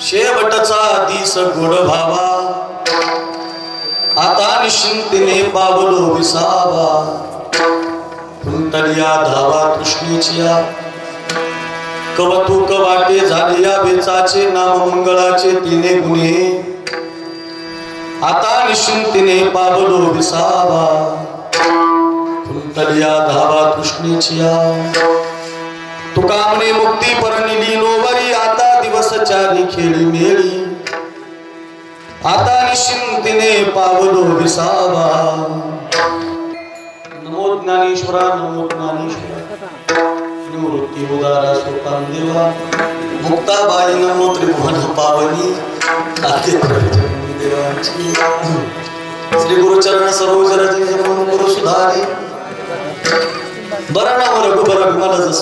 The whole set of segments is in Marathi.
शेवटचा दिस गोड भावा. आता निश्चिंतीने बाबलो विसावा. कुंतलिया धावा तृष्णेचिया कवतुक वाटे झाले या बेचाचे नाम मंगळाचे तिने गुणे. आता निश्चिंतीने बाबलो विसावा. कुंतलिया धावा तृष्णेचिया तुका म्हणे मुक्ती परनिली नोवरी आता दिवस चारी खेळी मेळी आता निश्चिंतीने पावलो विसावा नमो ज्ञानेश्वरा नमो ज्ञानेश्वरा निवृत्ती उदारा सोपान देवा मुक्ताबाई नमो त्रिभुवन पावनी आते प्रभुजनी देवाची श्री गुरुचरण सरोज रजनी जमन गुरु सुधारी बरा नाम रघुबर विमल जस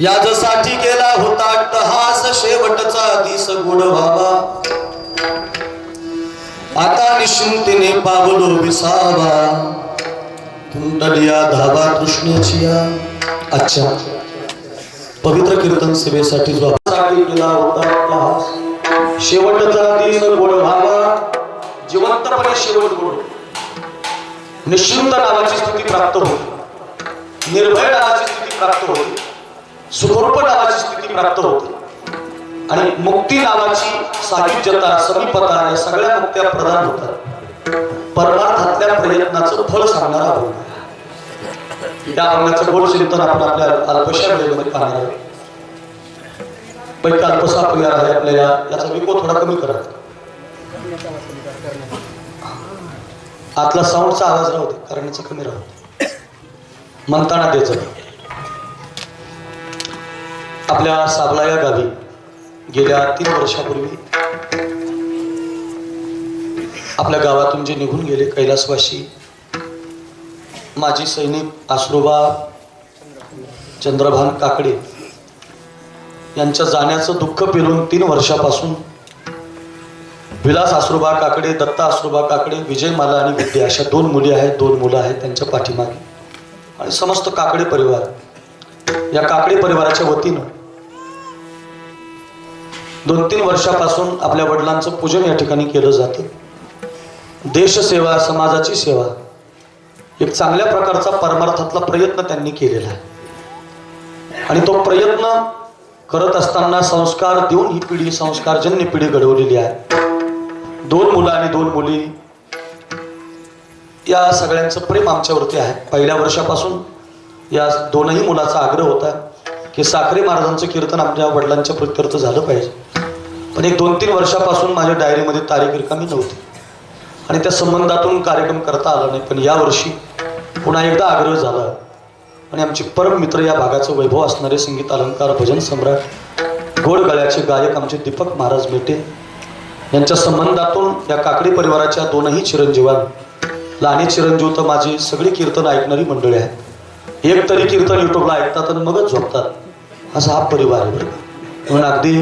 याजसाठी केला होता अट्टहास. शेवटचा दिस गोड व्हावा. आता निशुंतीने पावलो विसावा. कुंडलिया धावा कृष्णाची अच्छा. पवित्र कीर्तन सेवेसाठी जो साठी केला होता अट्टहास. शेवटचा दिस गोड व्हावा. जिवंतपणे शेवट गोड निश्चिंत नावाची स्थिती प्राप्त होते निर्भय नावाची स्थिती प्राप्त होते सुखरूप नावाची स्थिती प्राप्त होते. आणि मुक्ती नावाची साहित्यता समीपता या सगळ्या मुक्त्या प्रदान होतात. परमार्थातल्या प्रयत्नाचं फळ सांगणारा भाऊ. या अंगाचं गोड चिंतन आपण आपल्या अल्पशा वेळेमध्ये पाहणार आहे पैकी अल्पसा परिवार आहे आपल्याला याचा विको थोडा कमी करा. आतला साऊंडचा आवाज राहू दे कारण याचा कमी राहू म्हणताना द्यायचं आपल्या साबला या गावी गेल्या तीन वर्षापूर्वी आपल्या गावातून जे निघून गेले कैलासवासी माजी सैनिक आश्रोबा चंद्रभान काकडे यांच्या जाण्याचं दुःख पेलून तीन वर्षापासून विलास आश्रोबा काकडे दत्ता आश्रोबा काकडे विजय माला आणि विद्या अशा दोन मुली आहेत दोन मुलं आहेत त्यांच्या पाठीमागे. आणि समस्त काकडे परिवार या काकडे परिवाराच्या वतीनं दोन तीन वर्षापासून आपल्या वडिलांचं पूजन या ठिकाणी केलं जातं. देशसेवा समाजाची सेवा एक चांगल्या प्रकारचा परमार्थातला प्रयत्न त्यांनी केलेला आहे. आणि तो प्रयत्न करत असताना संस्कार देऊन ही पिढी संस्कारजन्य पिढी घडवलेली आहे. दोन मुलं आणि दोन मुली या सगळ्यांचं प्रेम आमच्यावरती आहे. पहिल्या वर्षापासून या दोनही मुलाचा आग्रह होता की साखरे महाराजांचं कीर्तन आपल्या वडिलांच्या प्रत्यर्थ झालं पाहिजे. पण एक दोन तीन वर्षापासून माझ्या डायरीमध्ये तारीख रिकामी नव्हती. आणि त्या संबंधातून कार्यक्रम करता आला नाही. पण यावर्षी पुन्हा एकदा आग्रह झाला. आणि आमचे परम मित्र या भागाचं वैभव असणारे संगीत अलंकार भजन सम्राट गोड गळ्याचे गायक आमचे दीपक महाराज मेटे यांच्या संबंधातून या काकडी परिवाराच्या दोनही चिरंजीवान लाने चिरंजीव तर माझी सगळी कीर्तन ऐकणारी मंडळी आहेत. एक तरी कीर्तन युट्यूबला ऐकतात आणि मगच झोपतात. असा हा परिवार आहे बरं म्हणून अगदी